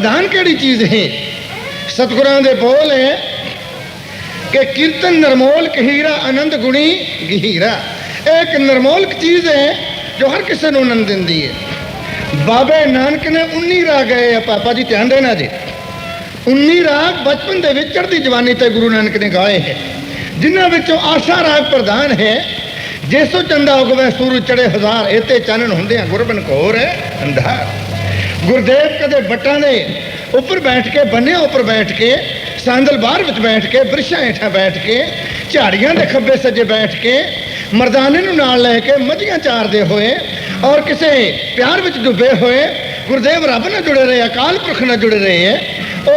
ਕਲਯੁਗ ਦੇ ਵਿੱਚ ਪ੍ਰਧਾਨ ਕਿਹੜੀ ਚੀਜ਼ ਹੈ ਸਤਿਗੁਰਾਂ ਦੇ ਬੋਲ ਹੈ ਕਿ ਕੀਰਤਨ ਨਰਮੋਲ ਕਹੀਰਾ ਆਨੰਦ ਗੁਣੀ ਗਹੀਰਾ ਇਹ ਇੱਕ ਨਰਮੋਲਕ ਚੀਜ਼ ਹੈ ਜੋ ਹਰ ਕਿਸੇ ਨੂੰ ਆਨੰਦ ਦਿੰਦੀ ਹੈ ਬਾਬੇ ਨਾਨਕ ਨੇ 19 ਰਾਗ ਗਏ ਆ ਪਾਪਾ ਜੀ ਧਿਆਨ ਦੇਣਾ ਜੀ 19 ਰਾਗ ਬਚਪਨ ਦੇ ਵਿੱਚ ਚੜ੍ਹਦੀ ਜਵਾਨੀ ਤੇ ਗੁਰੂ ਨਾਨਕ ਨੇ ਗਾਏ ਹੈ ਜਿਨ੍ਹਾਂ ਵਿੱਚੋਂ ਆਸਾ ਰਾਗ ਪ੍ਰਧਾਨ ਹੈ ਜੇਸੋ ਚੰਦਾ ਉਗਵੇ ਸੂਰਜ ਚੜੇ ਹਜ਼ਾਰ ਇਤੇ ਚਾਨਣ ਹੁੰਦੇ ਆ ਗੁਰਬਨ ਘੋਰ ਹੈ ਅੰਧਾਰ ਗੁਰਦੇਵ ਕਦੇ ਬੱਟਾਂ ਦੇ ਉੱਪਰ ਬੈਠ ਕੇ, ਬੰਨਿਆਂ ਉੱਪਰ ਬੈਠ ਕੇ, ਸਾਂਦਲ ਬਾਹਰ ਵਿੱਚ ਬੈਠ ਕੇ, ਬ੍ਰਿਸ਼ਾਂ ਹੇਠਾਂ ਬੈਠ ਕੇ, ਝਾੜੀਆਂ ਦੇ ਖੱਬੇ ਸੱਜੇ ਬੈਠ ਕੇ, ਮਰਦਾਨੇ ਨੂੰ ਨਾਲ ਲੈ ਕੇ ਮੱਝੀਆਂ ਚਾਰਦੇ ਹੋਏ ਔਰ ਕਿਸੇ ਪਿਆਰ ਵਿੱਚ ਡੁੱਬੇ ਹੋਏ ਗੁਰਦੇਵ ਰੱਬ ਨਾਲ ਜੁੜੇ ਰਹੇ, ਅਕਾਲ ਪੁਰਖ ਨਾਲ ਜੁੜੇ ਰਹੇ ਹੈ,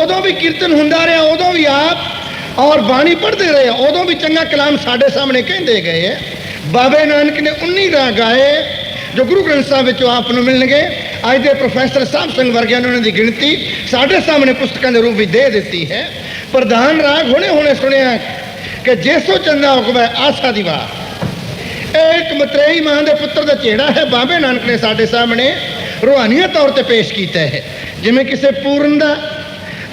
ਉਦੋਂ ਵੀ ਕੀਰਤਨ ਹੁੰਦਾ ਰਿਹਾ, ਉਦੋਂ ਵੀ ਆਪ ਔਰ ਬਾਣੀ ਪੜ੍ਹਦੇ ਰਹੇ, ਉਦੋਂ ਵੀ ਚੰਗਾ ਕਲਾਮ ਸਾਡੇ ਸਾਹਮਣੇ ਕਹਿੰਦੇ ਗਏ ਹੈ। ਬਾਬੇ ਨਾਨਕ ਨੇ 19 ਰਾਗ ਗਾਏ, ਜੋ ਗੁਰੂ ਗ੍ਰੰਥ ਸਾਹਿਬ ਵਿੱਚੋਂ ਆਪ ਨੂੰ ਮਿਲਣਗੇ। ਅੱਜ ਦੇ ਪ੍ਰੋਫੈਸਰ ਸਾਹਿਬ ਸਿੰਘ ਵਰਗਿਆਂ ਨੇ ਉਹਨਾਂ ਦੀ ਗਿਣਤੀ ਸਾਡੇ ਸਾਹਮਣੇ ਪੁਸਤਕਾਂ ਦੇ ਰੂਪ ਵਿੱਚ ਦੇ ਦਿੱਤੀ ਹੈ। ਪ੍ਰਧਾਨ ਰਾਗ ਹੁਣੇ ਹੁਣੇ ਸੁਣਿਆ ਕਿ ਜੇਸੋ ਚੰਦਾ ਹੁਕਮੈ ਆਸਾ ਦੀ ਵਾਰ ਇਹ ਇੱਕ ਮਤਰੇਈ ਮਾਂ ਦੇ ਪੁੱਤਰ ਦਾ ਚਿਹੜਾ ਹੈ। ਬਾਬੇ ਨਾਨਕ ਨੇ ਸਾਡੇ ਸਾਹਮਣੇ ਰੂਹਾਨੀਆ ਤੌਰ ਤੇ ਪੇਸ਼ ਕੀਤਾ ਹੈ। ਜਿਵੇਂ ਕਿਸੇ ਪੂਰਨ ਦਾ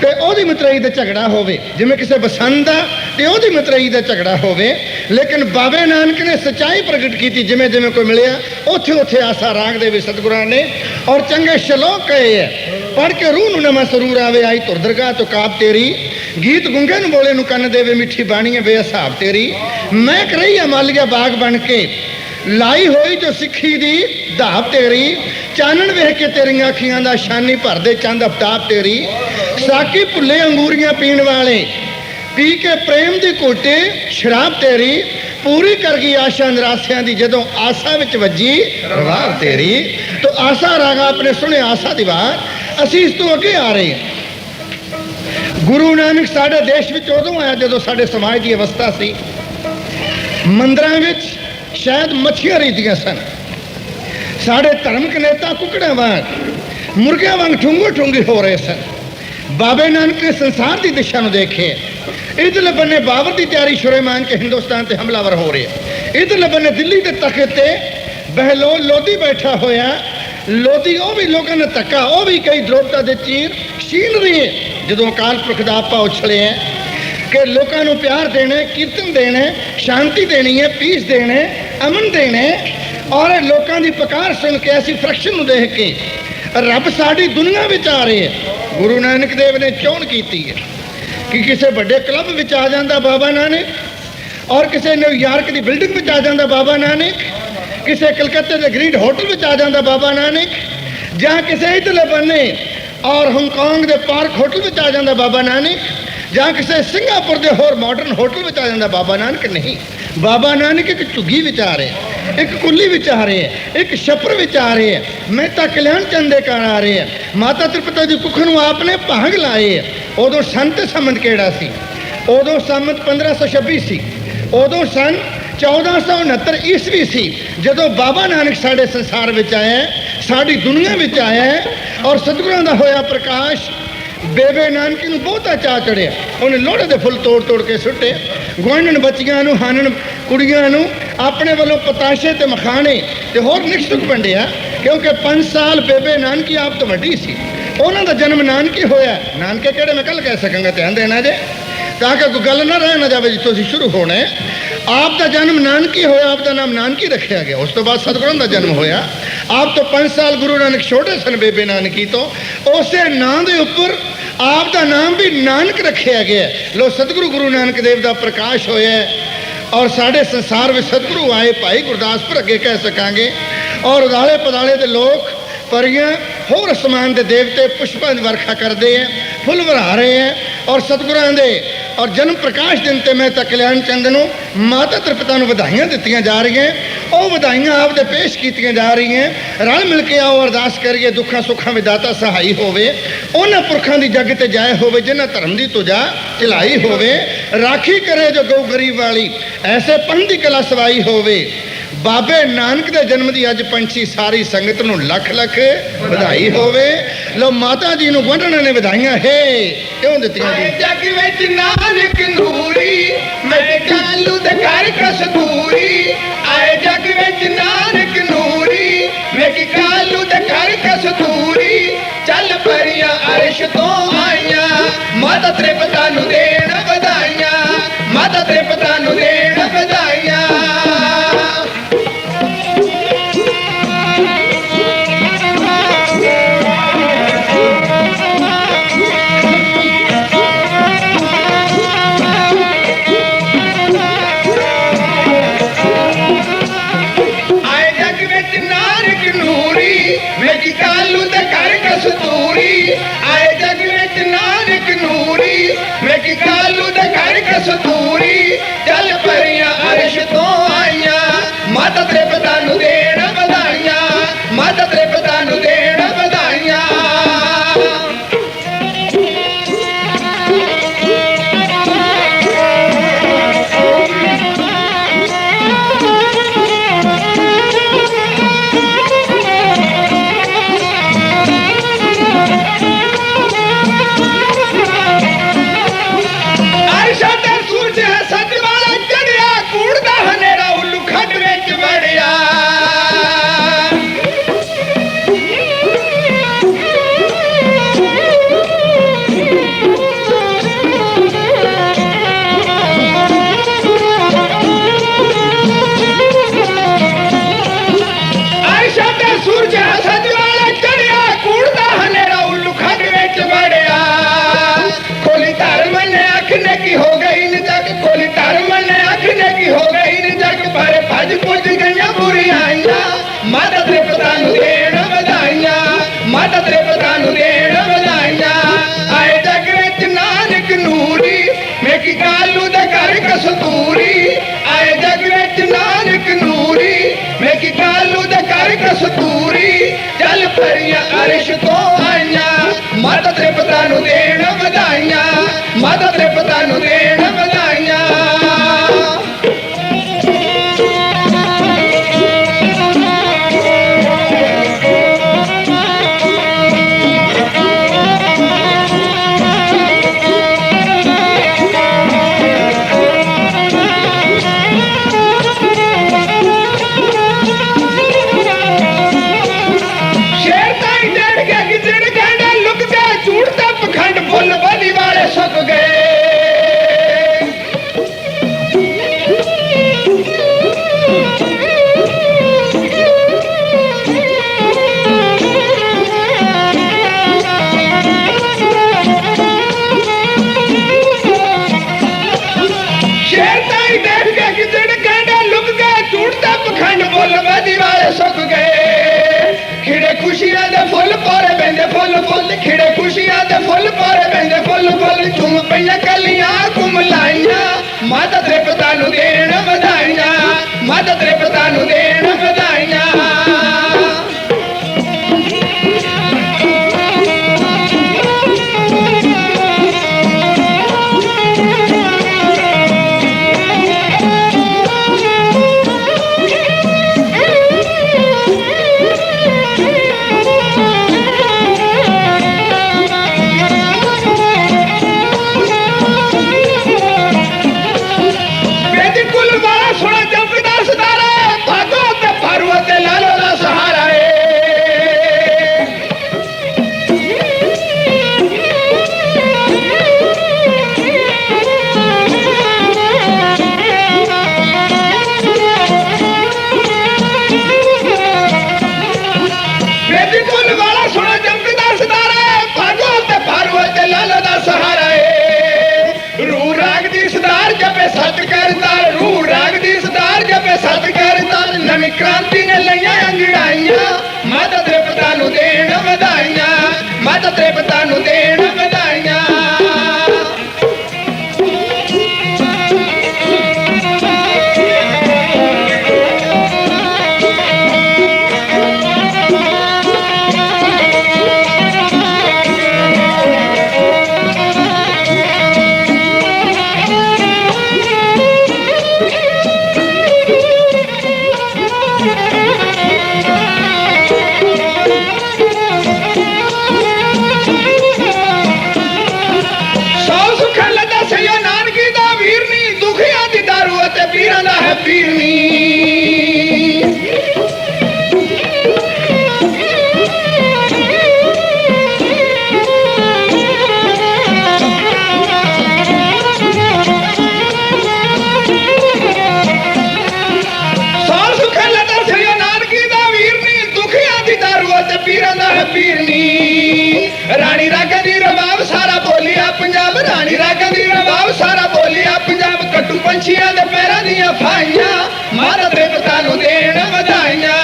ਤੇ ਉਹਦੀ ਮਤਰੇਈ ਦਾ ਝਗੜਾ ਹੋਵੇ, ਜਿਵੇਂ ਕਿਸੇ ਬਸੰਤ ਦਾ ਤੇ ਉਹਦੀ ਮਤਰੇਈ ਦਾ ਝਗੜਾ ਹੋਵੇ, ਲੇਕਿਨ ਬਾਬੇ ਨਾਨਕ ਨੇ ਸਚਾਈ ਪ੍ਰਗਟ ਕੀਤੀ, ਜਿਵੇਂ ਜਿਵੇਂ ਕੋਈ ਮਿਲਿਆ, ਉੱਥੇ ਉੱਥੇ ਆਸਾ ਰਾਗ ਦੇ ਵੀ ਸਤਿਗੁਰਾਂ ਨੇ, ਔਰ ਚੰਗੇ ਸ਼ਲੋਕ ਕਹੇ ਹੈ ਪੜ੍ਹ ਕੇ ਰੂਹ ਨੂੰ ਨਵਾਂ ਸਰੂਰ ਆਵੇ, ਆਈ ਤੁਰ ਦਰਗਾਹ ਤੋਂ ਕਾਬ ਤੇਰੀ। ਗੀਤ ਗੁੰਗੇ ਨੂੰ ਬੋਲੇ ਨੂੰ ਕੰਨ ਦੇਵੇ, ਮਿੱਠੀ ਬਾਣੀ ਹੈ ਬੇਹਿਸਾਬ ਤੇਰੀ। ਮੈਂ ਕਰਈ ਆ ਬਾਗ ਬਣ ਕੇ, ਲਾਈ ਹੋਈ ਜੋ ਸਿੱਖੀ ਦੀ ਧਾਪ ਤੇਰੀ। ਚਾਨਣ ਵੇਖ ਕੇ ਤੇਰੀਆਂ ਅੱਖੀਆਂ ਦਾ ਸ਼ਾਨੀ ਭਰਦੇ ਚੰਦ ਅਫਤਾਬ ਤੇਰੀ। ਸਾਕੀ ਭੁੱਲੇ ਅੰਗੂਰੀਆਂ ਪੀਣ ਵਾਲੇ ਪੀ ਕੇ ਪ੍ਰੇਮ ਦੀ ਘੋਟੇ, ਸ਼ਰਾਬ ਤੇਰੀ, ਪੂਰੀ ਕਰ ਗਈ ਆਸ਼ਾ ਨਿਰਾਸਿਆਂ ਦੀ, ਜਦੋਂ ਆਸਾ ਵਿੱਚ ਵੱਜੀ ਰਵਾਰ ਤੇਰੀ, ਤੋ ਆਸਾ ਰਾਗਾ ਆਪਣੇ ਸੁਣੇ ਆਸਾ ਦੀ ਵਾਰ, ਅਸੀਂ ਇਸ ਤੋਂ ਅੱਗੇ ਆ ਰਹੇ ਹਾਂ। ਗੁਰੂ ਨਾਨਕ ਸਾਡੇ ਦੇਸ਼ ਵਿੱਚ ਉਦੋਂ ਆਇਆ ਜਦੋਂ ਸਾਡੇ ਸਮਾਜ ਦੀ ਅਵਸਥਾ ਸੀ। ਮੰਦਰਾਂ ਵਿੱਚ ਸ਼ਾਇਦ ਮੱਛੀਆਂ ਰਹਿੰਦੀਆਂ ਸਨ। ਸਾਡੇ ਧਰਮਕ ਨੇਤਾ ਕੁਕੜਾਂ ਵਾਂਗ, ਮੁਰਗਿਆਂ ਵਾਂਗ ਠੁੰਗੋ ਠੁੰਗੀ ਹੋ ਰਹੇ ਸਨ। ਬਾਬੇ ਨਾਨਕ ਨੇ ਸੰਸਾਰ ਦੀ ਦਿਸ਼ਾ ਨੂੰ ਦੇਖੇ ਇਧਰਲੇ ਬੰਨੇ ਬਾਬਰ ਦੀ ਤਿਆਰੀ ਸ਼ੁਰੇਮਾਨ ਕੇ ਹਿੰਦੁਸਤਾਨ ਤੇ ਹਮਲਾਵਰ ਹੋ ਰਿਹਾ ਇਧਰਲੇ ਬੰਨੇ ਦਿੱਲੀ ਦੇ ਤਖਤ ਤੇ ਬਹਿਲੋਲ ਲੋਧੀ ਬੈਠਾ ਹੋਇਆ। ਲੋਧੀ, ਉਹ ਵੀ ਲੋਕਾਂ ਨੇ ਧੱਕਾ, ਉਹ ਵੀ ਕਈ ਦਰੋਪਤਾ ਦੇ ਚੀਰ ਛੀਨ ਰਹੀ ਹੈ। ਜਦੋਂ ਅਕਾਲ ਪੁਰਖ ਦਾ ਆਪਾ ਉਛਲਿਆ ਕਿ ਲੋਕਾਂ ਨੂੰ ਪਿਆਰ ਦੇਣਾ ਕੀਰਤਨ ਦੇਣਾ ਸ਼ਾਂਤੀ ਦੇਣੀ ਹੈ ਪੀਸ ਦੇਣਾ ਅਮਨ ਦੇਣਾ ਔਰ ਲੋਕਾਂ ਦੀ ਪੁਕਾਰ ਸੁਣ ਕੇ ਅਸੀਂ ਫਰਕਸ਼ਨ ਨੂੰ ਦੇਖ ਕੇ ਰੱਬ ਸਾਡੀ ਦੁਨੀਆ ਵਿੱਚ ਆ ਰਹੇ ਹੈ। ਗੁਰੂ ਨਾਨਕ ਦੇਵ ਨੇ ਚੋਣ ਕੀਤੀ ਹੈ। ਕਿ ਕਿਸੇ ਵੱਡੇ ਕਲੱਬ ਵਿੱਚ ਆ ਜਾਂਦਾ ਬਾਬਾ ਨਾਨਕ ਔਰ ਕਿਸੇ ਨਿਊਯਾਰਕ ਦੀ ਬਿਲਡਿੰਗ ਵਿੱਚ ਆ ਜਾਂਦਾ ਬਾਬਾ ਨਾਨਕ, ਕਿਸੇ ਕਲਕੱਤੇ ਦੇ ਗ੍ਰੀਨ ਹੋਟਲ ਵਿੱਚ ਆ ਜਾਂਦਾ ਬਾਬਾ ਨਾਨਕ, ਜਾਂ ਕਿਸੇ ਇਧਰਲੇ ਬੰਨੇ ਔਰ ਹਾਂਗਕਾਂਗ ਦੇ ਪਾਰਕ ਹੋਟਲ ਵਿੱਚ ਆ ਜਾਂਦਾ ਬਾਬਾ ਨਾਨਕ ਜਾਂ ਕਿਸੇ ਸਿੰਗਾਪੁਰ ਦੇ ਹੋਰ ਮਾਡਰਨ ਹੋਟਲ ਵਿੱਚ ਆ ਜਾਂਦਾ ਬਾਬਾ ਨਾਨਕ, ਨਹੀਂ। ਬਾਬਾ ਨਾਨਕ ਇੱਕ ਝੁੱਗੀ ਵਿੱਚ ਆ ਰਿਹਾ ਇੱਕ ਕੁੱਲੀ ਵਿੱਚ ਆ ਰਿਹਾ ਇੱਕ ਛੱਪਰ ਵਿੱਚ ਆ ਰਿਹਾ ਮਹਿਤਾ ਕਲਿਆਣ ਚੰਦ ਦੇ ਘਰ ਆ ਰਿਹਾ ਮਾਤਾ ਤ੍ਰਿਪਤਾ ਦੀ ਕੁੱਖ ਨੂੰ ਆਪ ਨੇ ਭਾਗ ਲਾਏ ਆ। ਉਦੋਂ ਸੰਤ ਸੰਮਤ ਕਿਹੜਾ ਸੀ? ਉਦੋਂ ਸੰਮਤ 1526 ਸੀ ਉਦੋਂ ਸਨ 1469 ਈਸਵੀ ਸੀ। ਜਦੋਂ ਬਾਬਾ ਨਾਨਕ ਸਾਡੇ ਸੰਸਾਰ ਵਿੱਚ ਆਇਆ ਸਾਡੀ ਦੁਨੀਆ ਵਿੱਚ ਆਇਆ ਔਰ ਸਤਿਗੁਰਾਂ ਦਾ ਹੋਇਆ ਪ੍ਰਕਾਸ਼ ਬੇਬੇ ਨਾਨਕੀ ਨੂੰ ਬਹੁਤਾ ਚਾਅ ਚੜਿਆ। ਉਹਨੇ ਲੋਹੜੇ ਦੇ ਫੁੱਲ ਤੋੜ ਤੋੜ ਕੇ ਸੁੱਟੇ। ਗੁਆਂਢਣ ਬੱਚੀਆਂ ਨੂੰ, ਹਾਨਣ ਕੁੜੀਆਂ ਨੂੰ, ਆਪਣੇ ਵੱਲੋਂ ਪਤਾਸ਼ੇ ਤੇ ਮਖਾਣੇ ਤੇ ਹੋਰ ਨਿਕਸੁਕ ਵੰਡਿਆ, ਕਿਉਂਕਿ 5 ਸਾਲ ਬੇਬੇ ਨਾਨਕੀ ਆਪ ਤੋਂ ਵੱਡੀ ਸੀ। ਉਹਨਾਂ ਦਾ ਜਨਮ ਨਾਨਕੀ ਹੋਇਆ। ਨਾਨਕੇ ਕਿਹੜੇ ਮੈਂ ਕੱਲ ਕਹਿ ਸਕਾਂਗਾ, ਧਿਆਨ ਦੇਣਾ ਜੇ। ਤਾਂ ਕਿ ਕੋਈ ਗੱਲ ਨਾ ਰਹਿ ਨਾ ਜਾਵੇ ਜੀ, ਤੁਸੀਂ ਸ਼ੁਰੂ ਹੋਣਾ ਆਪ ਦਾ ਜਨਮ ਨਾਨਕੀ ਹੋਇਆ, ਆਪ ਦਾ ਨਾਮ ਨਾਨਕੀ ਰੱਖਿਆ ਗਿਆ। ਉਸ ਤੋਂ ਬਾਅਦ ਸਤਿਗੁਰਾਂ ਦਾ ਜਨਮ ਹੋਇਆ। ਆਪ ਤੋਂ 5 ਸਾਲ ਗੁਰੂ ਨਾਨਕ ਛੋਟੇ ਸਨ ਬੇਬੇ ਨਾਨਕੀ ਤੋਂ। ਉਸੇ ਨਾਂ ਦੇ ਉੱਪਰ ਆਪ ਦਾ ਨਾਮ ਵੀ ਨਾਨਕ ਰੱਖਿਆ ਗਿਆ ਲੋ, ਸਤਿਗੁਰੂ ਗੁਰੂ ਨਾਨਕ ਦੇਵ ਦਾ ਪ੍ਰਕਾਸ਼ ਹੋਇਆ ਔਰ ਸਾਡੇ ਸੰਸਾਰ ਵਿੱਚ ਸਤਿਗੁਰੂ ਆਏ ਭਾਈ ਗੁਰਦਾਸਪੁਰ ਅੱਗੇ ਕਹਿ ਸਕਾਂਗੇ ਔਰ ਉਦਾਲੇ ਪਦਾਲੇ ਦੇ ਲੋਕ ਪਰੀਆਂ ਹੋਰ ਅਸਮਾਨ ਦੇ ਦੇਵਤੇ ਪੁਸ਼ਪਾਂ ਦੀ ਵਰਖਾ ਕਰਦੇ ਆ ਫੁੱਲ ਵਰਾ ਰਹੇ ਆ ਔਰ ਸਤਿਗੁਰਾਂ ਦੇ ਔਰ ਜਨਮ ਪ੍ਰਕਾਸ਼ ਦਿਨ ਤੇ ਮੈਂ ਕਲਿਆਣ ਚੰਦ ਨੂੰ ਮਾਤਾ ਤ੍ਰਿਪਤਾ ਨੂੰ ਵਧਾਈਆਂ ਦਿੱਤੀਆਂ ਜਾ ਰਹੀਆਂ ਉਹ ਵਧਾਈਆਂ ਆਪ ਦੇ ਪੇਸ਼ ਕੀਤੀਆਂ ਜਾ ਰਹੀਆਂ ਰਲ ਮਿਲ ਕੇ ਆਓ, ਅਰਦਾਸ ਕਰੀਏ, ਦੁੱਖਾਂ ਸੁੱਖਾਂ ਵਿਦਾਤਾ ਸਹਾਈ ਹੋਵੇ। ਉਹਨਾਂ ਪੁਰਖਾਂ ਦੀ ਜੱਗ ਤੇ ਜਾਇ ਹੋਵੇ, ਜਿਨ੍ਹਾਂ ਧਰਮ ਦੀ ਤੁਜਾ ਚਲਾਈ ਹੋਵੇ। ਰਾਖੀ ਕਰੇ ਜੋ ਗਊ ਗਰੀਬ ਵਾਲੀ, ਐਸੇ ਪੰਥ ਦੀ ਕਲਾ ਸਵਾਈ ਹੋਵੇ। ਬਾਬੇ ਨਾਨਕ ਦੇ ਜਨਮ ਦੀ ਅੱਜ ਪੰਛੀ ਸਾਰੀ ਸੰਗਤ ਨੂੰ ਲੱਖ ਲੱਖ ਵਧਾਈ ਹੋਵੇ। ਲੋ ਮਾਤਾ ਜੀ ਨੂੰ ਵੰਡਣ ਨੇ ਵਧਾਈਆਂ, ਹੇ, ਕਿਉਂ ਦਿੱਤੀਆਂ ਜੀ? ਜੱਗ ਵਿੱਚ ਨਾਨਕ ਨੂਰੀ, ਮੈਂ ਕਾਲੂ ਦੇ ਘਰ ਕਸ ਆਏ ਜੱਗ ਵਿੱਚ ਨਾਨਕ ਨੂਰੀ, ਮੈਂ ਕਾਲੂ ਦੇ ਘਰ ਕਸ ਚੱਲ ਪਰੀਆਂ ਅਰਸ਼ ਤੋਂ ਆਈਆਂ, ਮਾਤਾ ਤ੍ਰਿਪਤਾ ਨੂੰ ਦੇਣ ਵਧਾਈਆਂ, ਮਾਤਾ ਪਤਾ ਨੂੰ ਮਾਤਾ ਤ੍ਰਿਪਤਾ ਨੂੰ ਦੇਣ ਵਧਾਈਆਂ ਮਾਤਾ ਤ੍ਰਿਪਤਾ ਨੂੰ ਦੇਣ ਵਧਾਈਆਂ। ਆਏ ਜਗ ਵਿੱਚ ਨਾਨਕ ਨੂਰੀ, ਮੇਕੀ ਕਾਲੂ ਦਾ ਘਰ ਕਸਤੂਰੀ। ਆਏ ਜਗ ਵਿੱਚ ਨਾਨਕ ਨੂਰੀ, ਮੇਕੀ ਕਾਲੂ ਦਾ ਘਰ ਕਸਤੂਰੀ। ਜਲ ਪਰੀਆਂ ਅਰਸ਼ ਤੋਂ ਆਈਆਂ ਮਾਤਾ ਤ੍ਰਿਪਤਾ ਨੂੰ ਦੇਣ ਵਧਾਈਆਂ ਮਾਤਾ ਤ੍ਰਿਪਤਾ ਨੂੰ ਫੁੱਲ ਪਾਰੇ ਪੈਂਦੇ ਫੁੱਲ ਫੁੱਲ ਚੁੰਮ ਪਈਆਂ ਕਲੀਆਂ ਕੁਮ ਲਾਈਆਂ। ਮਾਤਾ ਤੇਰੇ ਪਤਾ ਨੂੰ ਦੇਣ ਵਧਾਈਆਂ, ਮਾਤਾ ਤੇਰੇ ਕਹਾਣੀ ਰਾਗਾਂ ਦੀ ਰਵਾਬ ਸਾਰਾ ਬੋਲਿਆ, ਪੰਜਾਬ ਕੱਟੂ ਪੰਛੀਆਂ ਦੇ ਪੈਰਾਂ ਦੀਆਂ ਫਾਈਆਂ। ਮਾਤਾ ਤ੍ਰਿਪਤਾ ਨੂੰ ਦੇਣ ਵਧਾਈਆਂ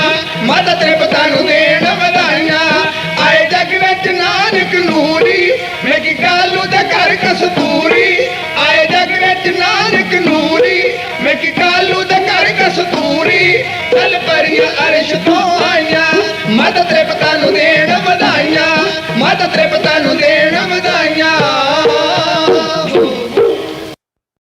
ਮਾਤਾ ਤ੍ਰਿਪਤਾ ਨੂੰ ਦੇਣ ਵਧਾਈਆਂ। ਆਏ ਜਗ ਵਿੱਚ ਨਾਨਕ ਨੂੰ